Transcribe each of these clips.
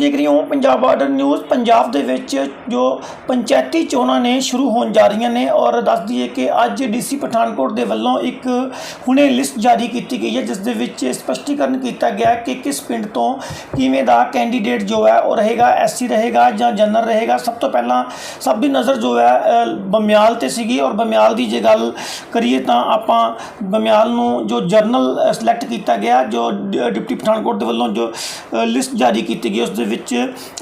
ਦੇਖ ਰਹੇ ਹੋ ਪੰਜਾਬ ਬਾਰਡਰ ਨਿਊਜ਼। ਪੰਜਾਬ ਦੇ ਵਿੱਚ ਜੋ ਪੰਚਾਇਤੀ ਚੋਣਾਂ ਨੇ ਸ਼ੁਰੂ ਹੋਣ ਜਾ ਰਹੀਆਂ ਨੇ ਔਰ ਦੱਸ ਦਈਏ ਕਿ ਅੱਜ ਡੀਸੀ ਪਠਾਨਕੋਟ ਦੇ ਵੱਲੋਂ ਇੱਕ ਹੁਣੇ ਲਿਸਟ ਜਾਰੀ ਕੀਤੀ ਗਈ ਹੈ, ਜਿਸ ਦੇ ਵਿੱਚ ਸਪਸ਼ਟੀਕਰਨ ਕੀਤਾ ਗਿਆ ਕਿ ਕਿਸ ਪਿੰਡ ਤੋਂ ਕਿਵੇਂ ਦਾ ਕੈਂਡੀਡੇਟ ਜੋ ਹੈ ਉਹ ਰਹੇਗਾ, ਐਸਸੀ ਰਹੇਗਾ ਜਾਂ ਜਨਰਲ ਰਹੇਗਾ। ਸਭ ਤੋਂ ਪਹਿਲਾਂ ਸਭ ਦੀ ਨਜ਼ਰ ਜੋ ਹੈ ਬਮਿਆਲ ਤੇ ਸੀਗੀ ਔਰ ਬਮਿਆਲ ਦੀ ਜੇ ਗੱਲ ਕਰੀਏ ਤਾਂ ਆਪਾਂ ਬਮਿਆਲ ਨੂੰ ਜੋ ਜਰਨਲ ਸਿਲੈਕਟ ਕੀਤਾ ਗਿਆ, ਜੋ ਡ- ਡਿਪਟੀ ਪਠਾਨਕੋਟ ਦੇ ਵੱਲੋਂ ਜੋ ਲਿਸਟ ਜਾਰੀ ਕੀਤੀ ਗਈ, ਉਸ ਦੇ ਵਿੱਚ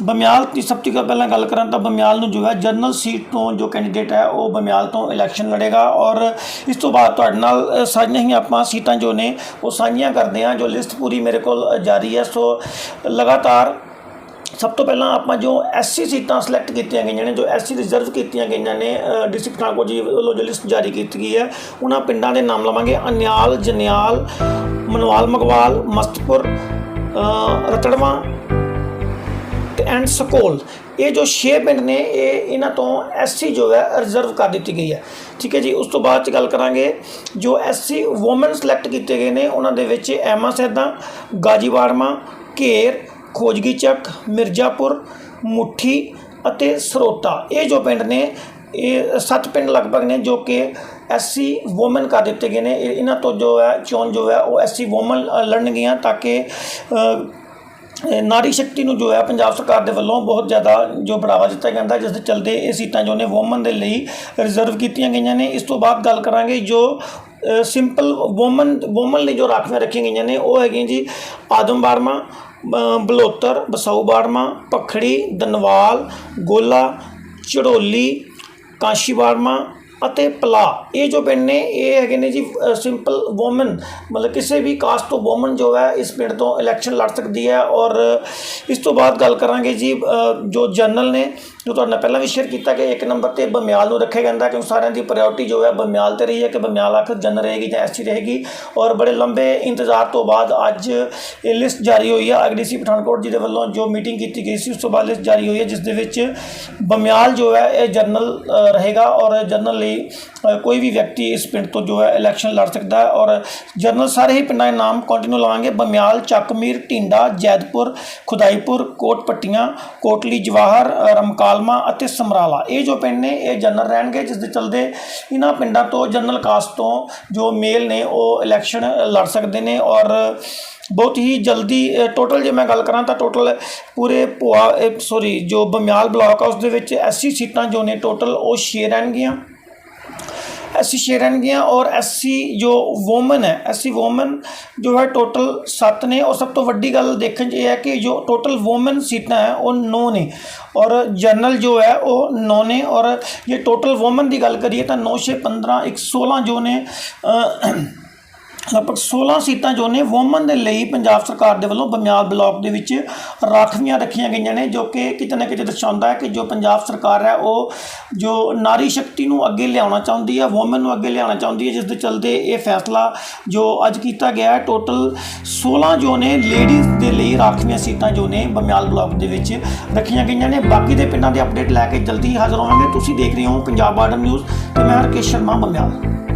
ਬਮਿਆਲ ਦੀ ਸਭ ਤੋਂ ਪਹਿਲਾਂ ਗੱਲ ਕਰਾਂ ਤਾਂ ਬਮਿਆਲ ਨੂੰ ਜੋ ਹੈ ਜਨਰਲ ਸੀਟ ਤੋਂ ਜੋ ਕੈਂਡੀਡੇਟ ਹੈ ਉਹ ਬਮਿਆਲ ਤੋਂ ਇਲੈਕਸ਼ਨ ਲੜੇਗਾ ਔਰ ਇਸ ਤੋਂ ਬਾਅਦ ਤੁਹਾਡੇ ਨਾਲ ਅ, ਸਾਰੀਆਂ ਹੀ ਆਪਾਂ ਸੀਟਾਂ ਜੋ ਨੇ ਉਹ ਸਾਂਝੀਆਂ ਕਰਦੇ ਹਾਂ ਜੋ ਲਿਸਟ ਪੂਰੀ ਮੇਰੇ ਕੋਲ ਜਾਰੀ ਹੈ। ਸੋ ਲਗਾਤਾਰ ਸਭ ਤੋਂ ਪਹਿਲਾਂ ਆਪਾਂ ਜੋ ਐਸਸੀ ਸੀਟਾਂ ਸਿਲੈਕਟ ਕੀਤੀਆਂ ਗਈਆਂ ਨੇ ਜੋ ਐਸਸੀ ਰਿਜ਼ਰਵ ਕੀਤੀਆਂ ਗਈਆਂ ਨੇ ਡਿਸਟ੍ਰਿਕਟ ਪਠਾਨਕੋਟ ਜੀ ਵੱਲੋਂ ਜੋ ਲਿਸਟ ਜਾਰੀ ਕੀਤੀ ਗਈ ਹੈ ਉਹਨਾਂ ਪਿੰਡਾਂ ਦੇ ਨਾਮ ਲਵਾਂਗੇ। ਅਨਿਆਲ ਜਨਿਆਲ ਮਨਵਾਲ ਮਗਵਾਲ ਮਸਤਪੁਰ ਅ, ਰਤੜਵਾ ਤੇ ਐਂਡ ਸਕੋਲ ਇਹ ਜੋ 6 ਪਿੰਡ ਨੇ, ਇਹ ਇਹਨਾਂ ਤੋਂ ਐਸਸੀ ਜੋ ਹੈ ਰਿਜ਼ਰਵ ਕਰ ਦਿੱਤੀ ਗਈ ਹੈ। ਠੀਕ ਹੈ ਜੀ, ਉਸ ਤੋਂ ਬਾਅਦ ਚ ਗੱਲ ਕਰਾਂਗੇ ਜੋ ਐਸਸੀ ਔਮਨ ਸਿਲੈਕਟ ਕੀਤੇ ਗਏ ਨੇ, ਉਹਨਾਂ ਦੇ ਵਿੱਚ ਐਮਾ ਸੈਦਾ ਗਾਜੀਵਾੜਮਾ ਘੇਰ ਖੋਜਗੀ ਚੱਕ ਮਿਰਜ਼ਾਪੁਰ ਮੁੱਠੀ ਅਤੇ ਸਰੋਤਾ ਇਹ ਜੋ ਪਿੰਡ ਨੇ, ਇਹ ਸੱਤ ਪਿੰਡ ਲਗਭਗ ਨੇ ਜੋ ਕਿ ਐਸਸੀ ਔਮਨ ਕਰ ਦਿੱਤੇ ਗਏ ਨੇ। ਇਹ- ਇਹਨਾਂ ਤੋਂ ਜੋ ਹੈ, ਚੋਣ ਜੋ ਹੈ, ਉਹ ਐਸਸੀ ਔਮਨ ਲੜਨਗੀਆਂ ਤਾਂ ਕਿ ਨਾਰੀ ਸ਼ਕਤੀ ਨੂੰ ਜੋ ਹੈ ਪੰਜਾਬ ਸਰਕਾਰ ਦੇ ਵੱਲੋਂ ਬਹੁਤ ਜ਼ਿਆਦਾ ਜੋ ਬੜਾਵਾ ਦਿੱਤਾ ਜਾਂਦਾ ਜਿਸ ਦੇ ਚਲਦੇ ਇਹ ਸੀਟਾਂ ਜੋ ਨੇ ਵੂਮਨ ਦੇ ਲਈ ਰਿਜ਼ਰਵ ਕੀਤੀਆਂ ਗਈਆਂ ਨੇ। ਇਸ ਤੋਂ ਬਾਅਦ ਗੱਲ ਕਰਾਂਗੇ ਜੋ ਸਿੰਪਲ ਵੂਮਨ ਵੂਮਨ ਲਈ ਜੋ ਰਾਖਵੀਆਂ ਰੱਖੀਆਂ ਗਈਆਂ ਨੇ ਉਹ ਹੈਗੀਆਂ ਜੀ ਆਦਮ ਬਾੜਮਾ ਅ, ਬਲੋਤਰ ਬਸਾਊ ਬਾੜਮਾ ਪਖੜੀ ਦਨਵਾਲ ਗੋਲਾ ਚੜੋਲੀ ਕਾਸ਼ੀ ਬਾੜਮਾ ਅਤੇ ਪਲਾ। ਇਹ ਜੋ ਪਿੰਡ ਨੇ, ਇਹ ਹੈਗੇ ਨੇ ਜੀ ਸਿੰਪਲ ਵੂਮਨ ਮਤਲਬ ਕਿਸੇ ਵੀ ਕਾਸਟ ਤੋਂ ਵੂਮਨ ਜੋ ਹੈ, ਇਸ ਪਿੰਡ ਤੋਂ ਇਲੈਕਸ਼ਨ ਲੜ ਸਕਦੀ ਹੈ ਔਰ ਇਸ ਤੋਂ ਬਾਅਦ ਗੱਲ ਕਰਾਂਗੇ ਜੀ ਜੋ ਜਨਰਲ ਨੇ ਜੋ ਤੁਹਾਡੇ ਨਾਲ ਪਹਿਲਾਂ ਵੀ ਸ਼ੇਅਰ ਕੀਤਾ ਕਿ ਇੱਕ ਨੰਬਰ ਤੇ ਬਮਿਆਲ ਨੂੰ ਰੱਖਿਆ ਜਾਂਦਾ ਕਿਉਂਕਿ ਸਾਰਿਆਂ ਦੀ ਪ੍ਰਾਇੋਰਟੀ ਜੋ ਹੈ ਬਮਿਆਲ ਤੇ ਰਹੀ ਹੈ ਕਿ ਬਮਿਆਲ ਆਖਰ ਜਨਰਲ ਰਹੇਗੀ ਜਾਂ ਐਸਸੀ ਰਹੇਗੀ ਔਰ ਬੜੇ ਲੰਬੇ ਇੰਤਜ਼ਾਰ ਤੋਂ ਬਾਅਦ ਅੱਜ ਇਹ ਲਿਸਟ ਜਾਰੀ ਹੋਈ ਹੈ। ਆਈਡੀਸੀ ਪਠਾਨਕੋਟ ਜੀ ਦੇ ਵੱਲੋਂ ਜੋ ਮੀਟਿੰਗ ਕੀਤੀ ਗਈ ਸੀ, ਉਸ ਤੋਂ ਬਾਅਦ ਲਿਸਟ ਜਾਰੀ ਹੋਈ ਹੈ, ਜਿਸ ਦੇ ਵਿੱਚ ਬਮਿਆਲ ਜੋ ਹੈ ਇਹ ਜਨਰਲ ਰਹੇਗਾ ਔਰ ਜਨਰਲ ਲਈ ਕੋਈ ਵੀ ਵਿਅਕਤੀ ਇਸ ਪਿੰਡ ਤੋਂ ਜੋ ਹੈ ਇਲੈਕਸ਼ਨ ਲੜ ਸਕਦਾ ਹੈ ਔਰ ਜਨਰਲ ਸਾਰੇ ਹੀ ਪਿੰਡਾਂ ਦੇ ਨਾਮ ਕੰਟੀਨਿਊ ਲਵਾਂਗੇ। ਬਮਿਆਲ, ਚੱਕਮੀਰ, ਢਿੰਡਾ, ਜੈਦਪੁਰ, ਖੁਦਾਈਪੁਰ ਕੋਟ ਪੱਟੀਆਂ ਕੋਟਲੀ, ਜਵਾਹਰ ਰਮਕਾਲ ਰਮਕਾਲਮਾ ਅਤੇ ਸਮਰਾਲਾ। ਇਹ ਜੋ ਪਿੰਡ ਨੇ, ਇਹ ਜਨਰਲ ਰਹਿਣਗੇ, ਜਿਸ ਦੇ ਚਲਦੇ ਇਹਨਾਂ ਪਿੰਡਾਂ ਤੋਂ ਜਨਰਲ ਕਾਸਟ ਤੋਂ ਜੋ ਮੇਲ ਨੇ, ਉਹ ਇਲੈਕਸ਼ਨ ਲੜ ਸਕਦੇ ਨੇ ਔਰ ਬਹੁਤ ਹੀ ਜਲਦੀ ਟੋਟਲ ਜੇ ਮੈਂ ਗੱਲ ਕਰਾਂ ਤਾਂ ਟੋਟਲ ਪੂਰੇ ਭੋਆ ਸੌਰੀ ਜੋ ਬਮਿਆਲ ਬਲਾਕ ਆ ਉਸ ਦੇ ਵਿੱਚ ਐਸਸੀ ਸੀਟਾਂ ਜੋ ਨੇ ਟੋਟਲ ਉਹ 6 ਰਹਿਣਗੀਆਂ। ਐਸਸੀ ਛੇ ਰਹਿਣਗੀਆਂ ਔਰ ਐਸਸੀ ਜੋ ਵੂਮਨ ਹੈ ਐਸਸੀ ਵੂਮਨ ਜੋ ਹੈ ਟੋਟਲ 7 ਨੇ ਔਰ ਸਭ ਤੋਂ ਵੱਡੀ ਗੱਲ ਦੇਖਣ 'ਚ ਇਹ ਹੈ ਕਿ ਜੋ ਟੋਟਲ ਵੂਮਨ ਸੀਟਾਂ ਹੈ, ਉਹ 9 ਨੇ ਔਰ ਜਨਰਲ ਜੋ ਹੈ, ਉਹ 9 ਨੇ ਔਰ ਜੇ ਟੋਟਲ ਵੂਮਨ ਦੀ ਗੱਲ ਕਰੀਏ ਤਾਂ 9 6 15 ਇੱਕ 16 ਜੋ ਨੇ ਲਗਭਗ 16 ਸੀਟਾਂ ਜੋ ਨੇ ਵੂਮਨ ਦੇ ਲਈ ਪੰਜਾਬ ਸਰਕਾਰ ਦੇ ਵੱਲੋਂ ਬਮਿਆਲ ਬਲਾਕ ਦੇ ਵਿੱਚ ਰਾਖਵੀਆਂ ਰੱਖੀਆਂ ਗਈਆਂ ਨੇ, ਜੋ ਕਿ ਕਿਤੇ ਨਾ ਕਿਤੇ ਦਰਸਾਉਂਦਾ ਹੈ ਕਿ ਜੋ ਪੰਜਾਬ ਸਰਕਾਰ ਹੈ, ਉਹ ਜੋ ਨਾਰੀ ਸ਼ਕਤੀ ਨੂੰ ਅੱਗੇ ਲਿਆਉਣਾ ਚਾਹੁੰਦੀ ਹੈ ਵੂਮਨ ਨੂੰ ਅੱਗੇ ਲਿਆਉਣਾ ਚਾਹੁੰਦੀ ਹੈ, ਜਿਸ ਦੇ ਚਲਦੇ ਇਹ ਫੈਸਲਾ ਜੋ ਅੱਜ ਕੀਤਾ ਗਿਆ ਹੈ ਟੋਟਲ 16 ਜੋ ਨੇ ਲੇਡੀਜ਼ ਦੇ ਲਈ ਰਾਖਵੀਆਂ ਸੀਟਾਂ ਜੋ ਨੇ, ਬਮਿਆਲ ਬਲਾਕ ਦੇ ਵਿੱਚ ਰੱਖੀਆਂ ਗਈਆਂ ਨੇ। ਬਾਕੀ ਦੇ ਪਿੰਡਾਂ ਦੇ ਅਪਡੇਟ ਲੈ ਕੇ ਜਲਦੀ ਹਾਜ਼ਰ ਹੋਵਾਂਗੇ। ਤੁਸੀਂ ਦੇਖ ਰਹੇ ਹੋ ਪੰਜਾਬ ਬਾਰਡਰ ਨਿਊਜ਼ ਤੇ ਮੈਂ ਹਰਕੇਸ਼ ਸ਼ਰਮਾ, ਬਮਿਆਲ।